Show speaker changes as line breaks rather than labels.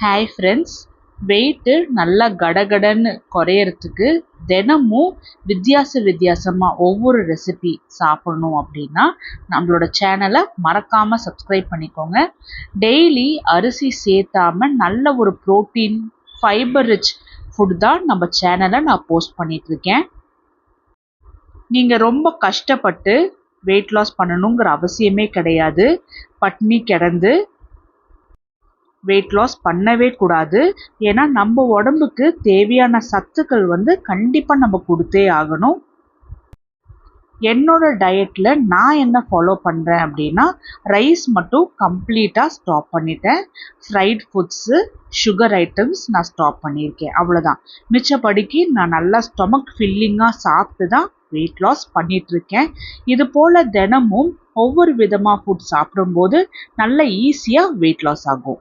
Hi friends weight நல்லா கடகடன்னு குறையறதுக்கு தினமும் வித்தியாச வித்தியாசமாக ஒவ்வொரு ரெசிபி சாப்பிடணும் அப்படின்னா நம்மளோட சேனலை மறக்காமல் சப்ஸ்கிரைப் பண்ணிக்கோங்க. டெய்லி அரிசி சேர்த்தாம நல்ல ஒரு ப்ரோட்டீன் ஃபைபர் ரிச் ஃபுட் தான் நம்ம சேனலை நான் போஸ்ட் பண்ணிகிட்ருக்கேன் நீங்கள் ரொம்ப கஷ்டப்பட்டு வெயிட் லாஸ் பண்ணணுங்கிற அவசியமே கிடையாது. பட்னி கிடந்து வெயிட் லாஸ் பண்ணவே கூடாது. ஏன்னா நம்ம உடம்புக்கு தேவையான சத்துக்கள் வந்து கண்டிப்பாக நம்ம கொடுத்தே ஆகணும். என்னோட டயட்டில் நான் என்ன ஃபாலோ பண்ணுறேன் அப்படின்னா ரைஸ் மட்டும் கம்ப்ளீட்டாக ஸ்டாப் பண்ணிட்டேன். ஃப்ரைட் ஃபுட்ஸு சுகர் ஐட்டம்ஸ் நான் ஸ்டாப் பண்ணியிருக்கேன். அவ்வளோதான் மிச்சப்படிக்கு நான் நல்லா ஸ்டொமக் ஃபில்லிங்காக சாப்பிட்டு தான் வெயிட் லாஸ் பண்ணிகிட்ருக்கேன் இது போல் தினமும் ஒவ்வொரு விதமாக ஃபுட் சாப்பிடும்போது நல்ல ஈஸியாக வெயிட் லாஸ் ஆகும்.